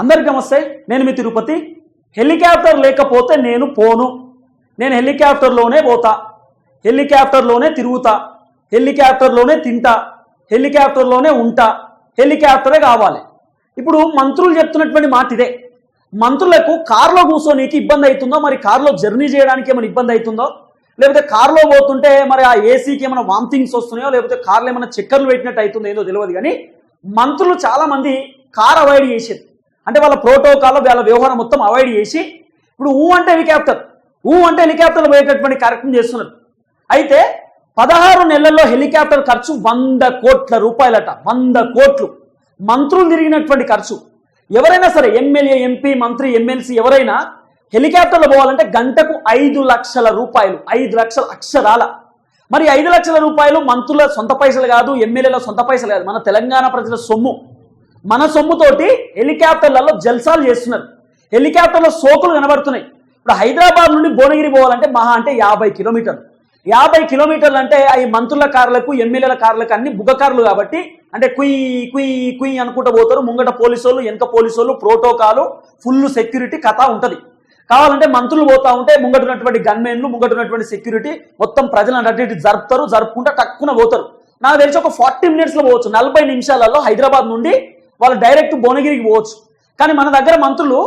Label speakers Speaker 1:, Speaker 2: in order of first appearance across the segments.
Speaker 1: అందరికి నమస్తే నేను మీ తిరుపతి. హెలికాప్టర్ లేకపోతే నేను పోను. నేను హెలికాప్టర్లోనే పోతా. హెలికాప్టర్లోనే తిరుగుతా. హెలికాప్టర్లోనే తింటా. హెలికాప్టర్లోనే ఉంటా. హెలికాప్టరే కావాలి. ఇప్పుడు మంత్రులు చెప్తున్నటువంటి మాట ఇదే. మంత్రులకు కారులో కూర్చోనీకి ఇబ్బంది అవుతుందో మరి కారులో జర్నీ చేయడానికి ఏమైనా ఇబ్బంది అవుతుందో? లేకపోతే కారులో పోతుంటే మరి ఆ ఏసీకి ఏమైనా వామిటింగ్స్ వస్తున్నాయో లేకపోతే కార్లో ఏమైనా చక్కర్లు పెట్టినట్టు అవుతుందో ఏదో తెలియదు. కానీ మంత్రులు చాలామంది కార్ అవాయిడ్ చేసేది. అంటే వాళ్ళ ప్రోటోకాల్ వాళ్ళ వ్యవహారం మొత్తం అవాయిడ్ చేసి ఇప్పుడు ఊ అంటే హెలికాప్టర్ ఊ అంటే హెలికాప్టర్లు పోయేటటువంటి కార్యక్రమం చేస్తున్నారు. అయితే పదహారు నెలల్లో హెలికాప్టర్ ఖర్చు వంద కోట్ల రూపాయలట వంద కోట్లు. మంత్రులు తిరిగినటువంటి ఖర్చు. ఎవరైనా సరే ఎమ్మెల్యే ఎంపీ మంత్రి ఎమ్మెల్సీ ఎవరైనా హెలికాప్టర్లో పోవాలంటే గంటకు ఐదు లక్షల రూపాయలు ఐదు లక్షల అక్షరాల. మరి ఐదు లక్షల రూపాయలు మంత్రుల సొంత పైసలు కాదు ఎమ్మెల్యేల సొంత పైసలు కాదు మన తెలంగాణ ప్రజల సొమ్ము. మన సొమ్ముతోటి హెలికాప్టర్లలో జల్సాలు చేస్తున్నారు. హెలికాప్టర్లో సోకులు కనబడుతున్నాయి. ఇప్పుడు హైదరాబాద్ నుండి భువనగిరి పోవాలంటే మహా అంటే యాభై కిలోమీటర్లు. యాభై కిలోమీటర్లు అంటే అవి మంత్రుల కార్లకు ఎమ్మెల్యేల కార్లకు అన్ని బుగ్గ కార్లు కాబట్టి అంటే కుయ్ కుయ్ కుయ్ అనుకుంటూ పోతారు. ముంగట పోలీసులు ఎంత వెనక ప్రోటోకాలు ఫుల్ సెక్యూరిటీ కథ ఉంటుంది. కావాలంటే మంత్రులు పోతా ఉంటే ముంగటున్నటువంటి గన్మెన్లు ముంగటున్నటువంటి సెక్యూరిటీ మొత్తం ప్రజలను అటు జరుపుతారు జరుపుకుంటే తక్కువ పోతారు. నాకు తెలిసి ఒక ఫార్టీ మినిట్స్లో పోవచ్చు. నలభై నిమిషాలలో హైదరాబాద్ నుండి వాళ్ళు డైరెక్ట్ భువనగిరికి పోవచ్చు. కానీ మన దగ్గర మంత్రులు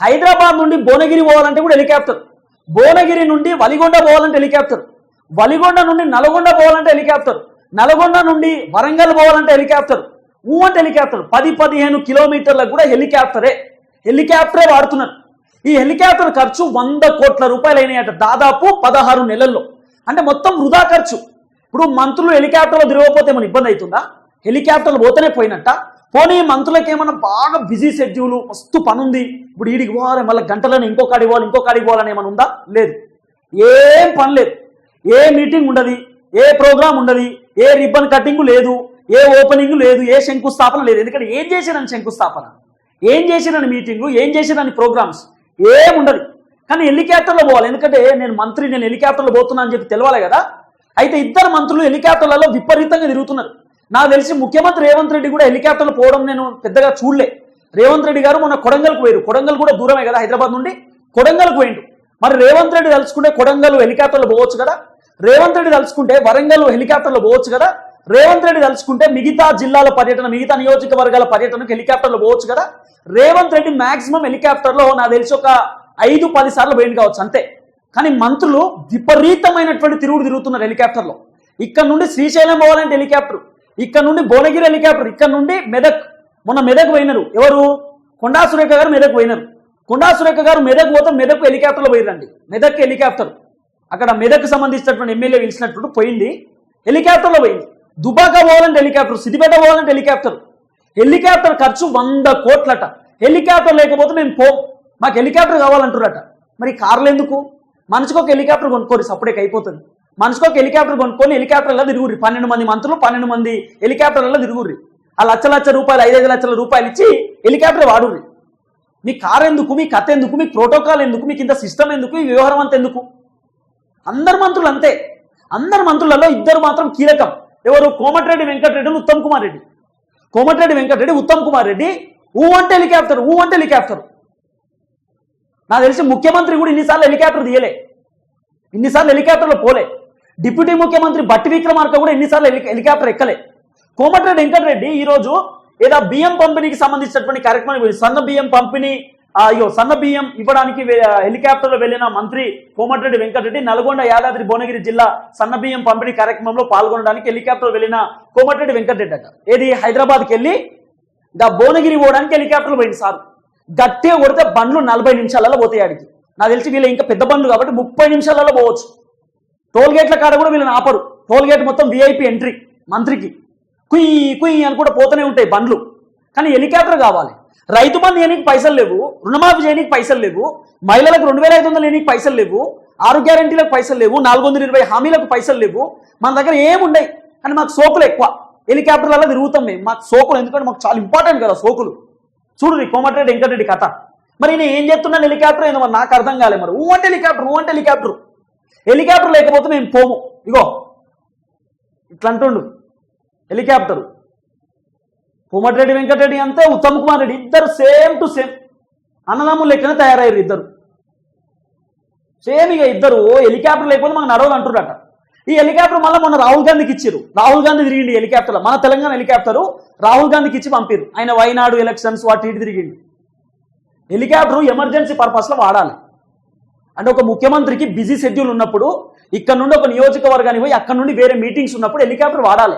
Speaker 1: హైదరాబాద్ నుండి భువనగిరి పోవాలంటే కూడా హెలికాప్టర్. భువనగిరి నుండి వలిగొండ పోవాలంటే హెలికాప్టర్. వలిగొండ నుండి నల్గొండ పోవాలంటే హెలికాప్టర్. నల్గొండ నుండి వరంగల్ పోవాలంటే హెలికాప్టర్. ఊ అంటే హెలికాప్టర్. పది పదిహేను కిలోమీటర్లకు కూడా హెలికాప్టరే. హెలికాప్టరే వాడుతున్నారు. ఈ హెలికాప్టర్ ఖర్చు వంద కోట్ల రూపాయలు అయినాయట దాదాపు పదహారు నెలల్లో. అంటే మొత్తం వృధా ఖర్చు. ఇప్పుడు మంత్రులు హెలికాప్టర్లో తిరగకపోతే ఏమైనా ఇబ్బంది అవుతుందా? హెలికాప్టర్లు పోతేనే పోయినట్ట? పోనీ మంత్రులకి ఏమన్నా బాగా బిజీ షెడ్యూలు మస్తు పని ఉంది ఇప్పుడు ఈడికి పోవాలి మళ్ళీ గంటలను ఇంకో కాడికి పోవాలి ఇంకో కాడికి పోవాలని ఏమైనా ఉందా? లేదు. ఏం పని లేదు. ఏ మీటింగ్ ఉండదు ఏ ప్రోగ్రామ్ ఉండదు ఏ రిబ్బన్ కటింగ్ లేదు ఏ ఓపెనింగ్ లేదు ఏ శంకుస్థాపన లేదు. ఎందుకంటే ఏం చేసిరని శంకుస్థాపన? ఏం చేసిరని మీటింగు ఏం చేసిరని ప్రోగ్రామ్స్? ఏం ఉండదు. కానీ హెలికాప్టర్లో పోవాలి. ఎందుకంటే నేను మంత్రి నేను హెలికాప్టర్లో పోతున్నా అని చెప్పి తెలవాలి కదా. అయితే ఇద్దరు మంత్రులు హెలికాప్టర్లలో విపరీతంగా తిరుగుతున్నారు. నాకు తెలిసి ముఖ్యమంత్రి రేవంత్ రెడ్డి కూడా హెలికాప్టర్లు పోవడం నేను పెద్దగా చూడలే. రేవంత్ రెడ్డి గారు మొన్న కొడంగల్కు పోయారు కొడంగల్ కూడా దూరమే కదా హైదరాబాద్ నుండి? కొడంగల్కు పోయిండు. మరి రేవంత్ రెడ్డి తలుచుకుంటే కొడంగల్ హెలికాప్టర్లు పోవచ్చు కదా? రేవంత్ రెడ్డి తలుచుకుంటే వరంగల్ హెలికాప్టర్లు పోవచ్చు కదా? రేవంత్ రెడ్డి తలుచుకుంటే మిగతా జిల్లాల పర్యటన మిగతా నియోజకవర్గాల పర్యటనకు హెలికాప్టర్లు పోవచ్చు కదా? రేవంత్ రెడ్డి మాక్సిమం హెలికాప్టర్లో నాకు తెలిసి ఒక ఐదు పది సార్లు పోయింది కావచ్చు అంతే. కానీ మంత్రులు విపరీతమైనటువంటి తిరుగుడు తిరుగుతున్నారు హెలికాప్టర్లో. ఇక్కడ నుండి శ్రీశైలం పోవాలంటే హెలికాప్టర్. ఇక్కడ నుండి భువనగిరి హెలికాప్టర్ ఇక్కడ నుండి మెదక్. మొన్న మెదక్ పోయినారు. ఎవరు? కొండా సురేఖ గారు మెదక్ పోయినారు. కొండా సురేఖ గారు మెదక్ పోతే మెదక్ హెలికాప్టర్లో పోయిరండి మెదక్ హెలికాప్టర్. అక్కడ మెదక్ సంబంధించినటువంటి ఎమ్మెల్యే పిలిచినట్టు పోయింది. హెలికాప్టర్లో పోయింది. దుబాక పోవాలంటే హెలికాప్టర్ సిద్దిపేట పోవాలంటే హెలికాప్టర్. హెలికాప్టర్ ఖర్చు వంద కోట్లట. హెలికాప్టర్ లేకపోతే మేము పో మాకు హెలికాప్టర్ కావాలంటురట మరి కార్లు ఎందుకు? మనిషికి ఒక హెలికాప్టర్ కొనుక్కోరు సపరేట్ అయిపోతుంది. మనిషికి ఒక హెలికాప్టర్ కొనుక్కొని హెలికాప్టర్లో తిరుగుర్రి. పన్నెండు మంది మంత్రులు పన్నెండు మంది హెలికాప్టర్లలో తిరుగుర్రి. ఆ లక్ష లక్ష రూపాయలు ఐదైదు లక్షల రూపాయలు ఇచ్చి హెలికాప్టర్ వాడుర్రి. మీ కారు ఎందుకు మీ కథ ఎందుకు మీ ప్రోటోకాల్ ఎందుకు మీకు ఇంత సిస్టమ్ ఎందుకు ఈ వ్యవహారం అంత ఎందుకు? అందరు మంత్రులు అంతే. అందరు మంత్రులలో ఇద్దరు మాత్రం కీలకం. ఎవరు? కోమటిరెడ్డి వెంకటరెడ్డి ఉత్తమ్ కుమార్ రెడ్డి. కోమటిరెడ్డి వెంకటరెడ్డి ఉత్తమ్ కుమార్ రెడ్డి ఊ అంటే హెలికాప్టర్ ఊ అంటే హెలికాప్టర్. నాకు తెలిసి ముఖ్యమంత్రి కూడా ఇన్నిసార్లు హెలికాప్టర్ తీయలే. ఇన్నిసార్లు హెలికాప్టర్లో పోలే. డిప్యూటీ ముఖ్యమంత్రి బట్టి విక్రమార్క కూడా ఎన్నిసార్లు హెలి హెలికాప్టర్ ఎక్కలే. కోమటిరెడ్డి వెంకటరెడ్డి ఈరోజు ఏదో బియ్యం పంపిణీకి సంబంధించినటువంటి కార్యక్రమం సన్న బియ్యం పంపిణీ అయ్యో సన్న బియ్యం ఇవ్వడానికి హెలికాప్టర్లో వెళ్ళిన మంత్రి కోమటిరెడ్డి వెంకటరెడ్డి నల్గొండ యాదాద్రి భువనగిరి జిల్లా సన్న బియ్యం పంపిణీ కార్యక్రమంలో పాల్గొనడానికి హెలికాప్టర్ వెళ్ళిన కోమటిరెడ్డి వెంకటరెడ్డి అట. ఏది? హైదరాబాద్కి వెళ్ళి దా భువనగిరి పోవడానికి హెలికాప్టర్లు పోయింది సార్. గట్టిగా కొడితే బండ్లు నలభై నిమిషాలలో పోతాయి ఆడికి. నాకు తెలిసి వీళ్ళు ఇంకా పెద్ద బండ్లు కాబట్టి ముప్పై నిమిషాలలో పోవచ్చు. టోల్ గేట్ల కాడ కూడా వీళ్ళని ఆపరు. టోల్ గేట్ మొత్తం విఐపి ఎంట్రీ మంత్రికి. కుయ్ కుయ్ అని కూడా పోతూనే ఉంటాయి బండ్లు. కానీ హెలికాప్టర్ కావాలి. రైతు బంధు ఏనికి పైసలు లేవు. రుణమాఫీ చేయడానికి పైసలు లేవు. మహిళలకు రెండు వేల ఐదు వందలు ఏనికి పైసలు లేవు. ఆరు గ్యారంటీలకు పైసలు లేవు. నాలుగు వందల ఇరవై హామీలకు పైసలు లేవు. మన దగ్గర ఏముండయి? కానీ మాకు సోకులు ఎక్కువ. హెలికాప్టర్లలో తిరుగుతాం మేము. మాకు సోకులు. ఎందుకంటే మాకు చాలా ఇంపార్టెంట్ కదా సోకులు. చూడు రీ కోమటిరెడ్డి వెంకటరెడ్డి కథ. మరి నేను ఏం చెప్తున్నాను హెలికాప్టర్ ఏదో మరి నాకు అర్థం కాలే మరి. ఊ అంటే హెలికాప్టర్ ఊ అంటే హెలికాప్టర్. హెలికాప్టర్ లేకపోతే మేము పోము. ఇగో ఇట్లా అంటుండు హెలికాప్టర్. కోమటిరెడ్డి వెంకటరెడ్డి అంతే ఉత్తమ్ కుమార్ రెడ్డి ఇద్దరు సేమ్ టు సేమ్. అన్నదమ్ములు లెక్కనే తయారయ్యారు ఇద్దరు. సేమ్ ఇక ఇద్దరు హెలికాప్టర్ లేకపోతే మాకు నడవదు అంటున్నారట ఈ హెలికాప్టర్ మళ్ళీ మొన్న రాహుల్ గాంధీకి ఇచ్చారు రాహుల్ గాంధీ తిరిగిండి హెలికాప్టర్ మన తెలంగాణ హెలికాప్టర్ రాహుల్ గాంధీకి ఇచ్చి పంపారు ఆయన వైనాడు ఎలక్షన్స్ వాటి ఇటు తిరిగిండు. హెలికాప్టర్ ఎమర్జెన్సీ పర్పస్లో వాడాలి. అంటే ఒక ముఖ్యమంత్రికి బిజీ షెడ్యూల్ ఉన్నప్పుడు ఇక్కడ నుండి ఒక నియోజకవర్గానికి పోయి అక్కడ నుండి వేరే మీటింగ్స్ ఉన్నప్పుడు హెలికాప్టర్ వాడాలి.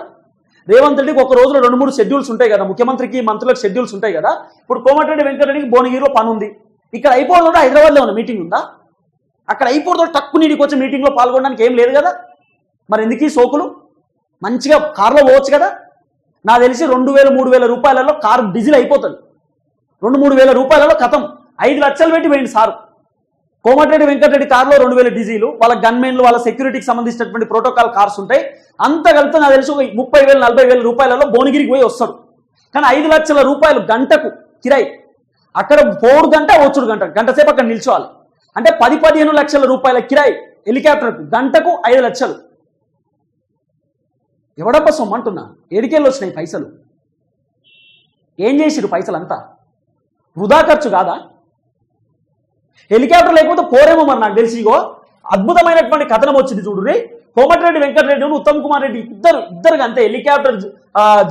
Speaker 1: రేవంత్ రెడ్డికి ఒక రోజులో రెండు మూడు షెడ్యూల్స్ ఉంటాయి కదా ముఖ్యమంత్రికి మంత్రులకు షెడ్యూల్స్ ఉంటాయి కదా. ఇప్పుడు కోమటిరెడ్డి వెంకటరెడ్డికి భువనగిరిలో పని ఉంది. ఇక్కడ అయిపోవడంలో హైదరాబాద్లో ఉన్న మీటింగ్ ఉందా? అక్కడ అయిపోవడంతో టక్కు నీడికి వచ్చి మీటింగ్లో పాల్గొనడానికి ఏం లేదు కదా? మరి ఎందుకు ఈ సోకులు? మంచిగా కార్లో పోవచ్చు కదా? నాకు తెలిసి రెండు వేల మూడు వేల రూపాయలలో కారు డీజిల్ అయిపోతుంది. రెండు మూడు వేల రూపాయలలో కథం ఐదు లక్షలు పెట్టి పోయింది సారు. కోమటిరెడ్డి వెంకటరెడ్డి కారులో రెండు వేల డీజీలు వాళ్ళ గన్మెన్లు వాళ్ళ సెక్యూరిటీకి సంబంధించినటువంటి ప్రోటోకాల్ కార్స్ ఉంటాయి. అంత కలిపితే నాకు తెలిసి ఒక ముప్పై వేలు నలభై వేల రూపాయలలో భువనగిరికి పోయి వస్తాడు. కానీ ఐదు లక్షల రూపాయలు గంటకు కిరాయి. అక్కడ పోడు గంట వచ్చుడు గంట గంట సేపు అక్కడ నిల్చోవాలి. అంటే పది పదిహేను లక్షల రూపాయల కిరాయి హెలికాప్టర్కు గంటకు ఐదు లక్షలు. ఎవడబ్బ సొమ్ము అంటున్నా? ఏడికెళ్ళి వచ్చినాయి పైసలు? ఏం చేసిరు పైసలు అంతా వృధా ఖర్చు కాదా? హెలికాప్టర్ లేకపోతే పోరేమో మరి నాకు తెలిసి ఇగో. అద్భుతమైనటువంటి కథనం వచ్చింది చూడుర్రి కోమటిరెడ్డి వెంకటరెడ్డి ఉత్తమ్ కుమార్ రెడ్డి ఇద్దరు ఇద్దరు అంతే హెలికాప్టర్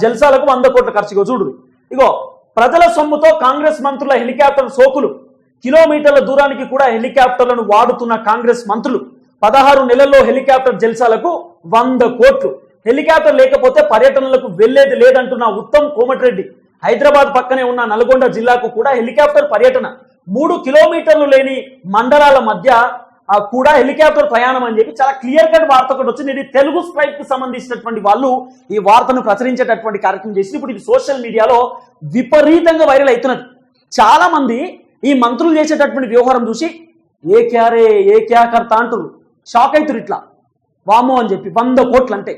Speaker 1: జల్సాలకు వంద కోట్ల ఖర్చు ఇగో చూడు ఇగో ప్రజల సొమ్ముతో కాంగ్రెస్ మంత్రుల హెలికాప్టర్ సోకులు. కిలోమీటర్ల దూరానికి కూడా హెలికాప్టర్లను వాడుతున్న కాంగ్రెస్ మంత్రులు. పదహారు నెలల్లో హెలికాప్టర్ జల్సాలకు వంద కోట్లు. హెలికాప్టర్ లేకపోతే పర్యటనలకు వెళ్ళేది లేదంటున్న ఉత్తమ్ కోమటిరెడ్డి. హైదరాబాద్ పక్కనే ఉన్న నల్గొండ జిల్లాకు కూడా హెలికాప్టర్ పర్యటన. మూడు కిలోమీటర్లు లేని మండలాల మధ్య కూడా హెలికాప్టర్ ప్రయాణం అని చెప్పి చాలా క్లియర్ కట్ వార్త ఒకటి వచ్చింది. ఇది తెలుగు స్ట్రైక్కి సంబంధించినటువంటి వాళ్ళు ఈ వార్తను ప్రచురించేటటువంటి కార్యక్రమం చేసి ఇప్పుడు ఇది సోషల్ మీడియాలో విపరీతంగా వైరల్ అవుతున్నది. చాలా మంది ఈ మంత్రులు చేసేటటువంటి వ్యవహారం చూసి ఏ క్యారే ఏ క్యాకర్త అంటారు షాక్ అవుతారు ఇట్లా. వామో అని చెప్పి వంద కోట్లు అంటే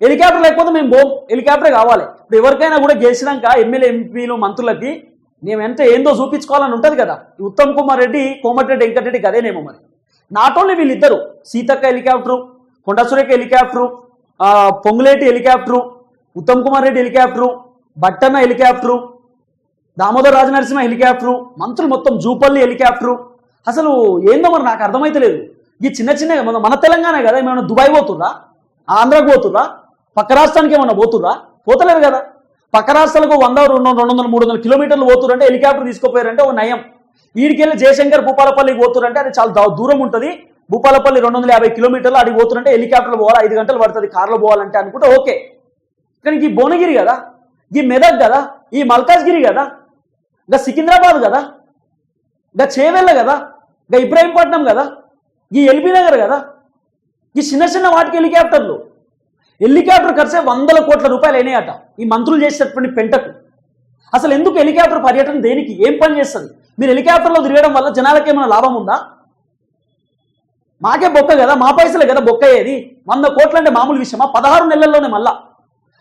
Speaker 1: హెలికాప్టర్ లేకపోతే మేము హెలికాప్టర్ కావాలి. ఇప్పుడు ఎవరికైనా కూడా గెలిచినాక ఎమ్మెల్యే ఎంపీలు మంత్రులకి మేము ఎంత ఏందో చూపించుకోవాలని ఉంటుంది కదా. ఈ ఉత్తమ్ కుమార్ రెడ్డి కోమటిరెడ్డి వెంకటరెడ్డి గదేనేమో మరి. నాట్ ఓన్లీ వీళ్ళిద్దరు Seethakka helicopter Konda Surekha helicopter Ponguleti helicopter Uttam Kumar Reddy helicopter Battanna helicopter Damodar Rajanarasimha helicopter మంత్రులు మొత్తం జూపల్లి హెలికాప్టరు. అసలు ఏందో మరి నాకు అర్థమైతలేదు ఈ చిన్న చిన్న మన మన తెలంగాణ కదా ఏమైనా దుబాయ్ పోతుర్రా? ఆంధ్రాకు పోతుర్రా? పక్క రాష్ట్రానికి ఏమన్నా పోతుర్రా? పోతలేరు కదా. పక్క రాష్ట్రాలకు వంద రెండు రెండు వందల మూడు వందల కిలోమీటర్లు పోతురంటే హెలికాప్టర్ తీసుకుపోయారంటే ఒక నయం. వీడికెళ్ళి జయశంకర్ భూపాలపల్లికి పోతురంటే అది చాలా దూరం ఉంటుంది. భూపాలపల్లి రెండు వందల యాభై కిలోమీటర్లు అడిగి పోతురంటే హెలికాప్టర్లు పోవాలి ఐదు గంటలు పడుతుంది కార్లో పోవాలంటే అనుకుంటే ఓకే. కానీ ఈ భువనగిరి కదా ఈ మెదక్ కదా ఈ మల్కాజ్గిరి కదా ఇంకా సికింద్రాబాద్ కదా ఇంకా చేవెళ్ళ కదా ఇంకా ఇబ్రాహీంపట్నం కదా ఈ ఎల్బీ నగర్ కదా ఈ చిన్న చిన్న వాటికి హెలికాప్టర్లు. హెలికాప్టర్ ఖర్చే వందల కోట్ల రూపాయలు అయినాయట. ఈ మంత్రులు చేసేటటువంటి పెంటకు. అసలు ఎందుకు హెలికాప్టర్ పర్యటన దేనికి? ఏం పని చేస్తుంది? మీరు హెలికాప్టర్లో తిరగడం వల్ల జనాలకు ఏమైనా లాభం ఉందా? మాకే బొక్క కదా మా పైసలే కదా బొక్క అయ్యేది. వంద కోట్లు అంటే మామూలు విషయమా? పదహారు నెలల్లోనే మళ్ళా.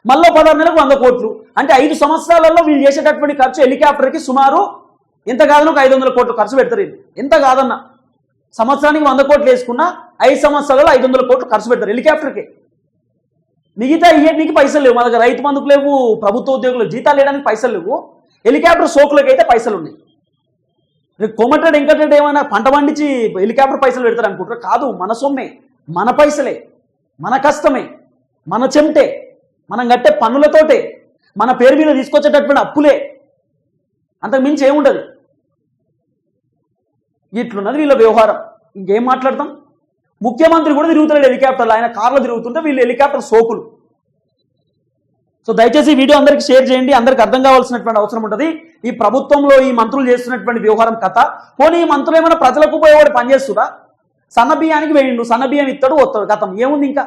Speaker 1: మళ్ళీ పదహారు నెలలకు వంద కోట్లు. అంటే ఐదు సంవత్సరాలలో వీళ్ళు చేసేటటువంటి ఖర్చు హెలికాప్టర్కి సుమారు ఎంత కాదన్నా ఒక ఐదు వందల కోట్లు ఖర్చు పెడతారు ఇది ఎంత కాదన్నా? సంవత్సరానికి వంద కోట్లు వేసుకున్నా ఐదు సంవత్సరాలలో ఐదు వందల కోట్లు ఖర్చు పెడతారు హెలికాప్టర్కి. మిగతా ఇవ్వడానికి పైసలు లేవు. మా దగ్గర రైతు బంధుకు లేవు ప్రభుత్వ ఉద్యోగులు జీతాలు వేయడానికి పైసలు లేవు. హెలికాప్టర్ సోకులకు అయితే పైసలు ఉన్నాయి. రేపు కోమటిరెడ్డి వెంకటరెడ్డి ఏమైనా పంట పండించి హెలికాప్టర్ పైసలు పెడతారు అనుకుంటారు కాదు మన సొమ్మే మన పైసలే మన కష్టమే మన చెమటే మనం కట్టే పన్నులతోటే మన పేరు మీద తీసుకొచ్చేటటువంటి అప్పులే. అంతకు మించి ఏముండదు. ఇట్లున్నది వీళ్ళ వ్యవహారం. ఇంకేం మాట్లాడతాం? ముఖ్యమంత్రి కూడా తిరుగుతున్నాడు హెలికాప్టర్లు. ఆయన కార్లో తిరుగుతుంటే వీళ్ళు హెలికాప్టర్ సోకులు. సో దయచేసి వీడియో అందరికి షేర్ చేయండి. అందరికి అర్థం కావాల్సినటువంటి అవసరం ఉంటుంది. ఈ ప్రభుత్వంలో ఈ మంత్రులు చేస్తున్నటువంటి వ్యవహారం కథ. పోనీ ఈ మంత్రులు ఏమైనా ప్రజలకు ఉపయోగపడి పనిచేస్తురా? సన్న బియ్యానికి వేయండు సన్న ఇత్తడు వస్తాడు గతం ఏముంది ఇంకా?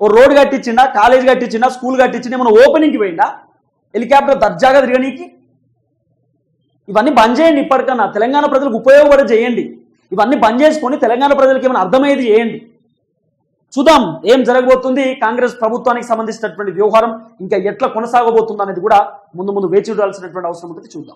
Speaker 1: ఓ రోడ్ కట్టించిండా? కాలేజ్ కట్టించిండా? స్కూల్ కట్టించిండా? ఏమైనా ఓపెనింగ్కి పోయిందా హెలికాప్టర్ దర్జాగా తిరగనీకి? ఇవన్నీ బంద్ చేయండి ఇప్పటికన్నా. తెలంగాణ ప్రజలకు ఉపయోగపడి చేయండి. ఇవన్నీ బంద్ చేసుకొని తెలంగాణ ప్రజలకు ఏమైనా అర్థమయ్యేది చేయండి చూద్దాం ఏం జరగబోతుంది? కాంగ్రెస్ ప్రభుత్వానికి సంబంధించినటువంటి వ్యవహారం ఇంకా ఎట్లా కొనసాగబోతుంది అనేది కూడా ముందు ముందు వేచి చూడాల్సినటువంటి అవసరం ఉంటుంది చూద్దాం.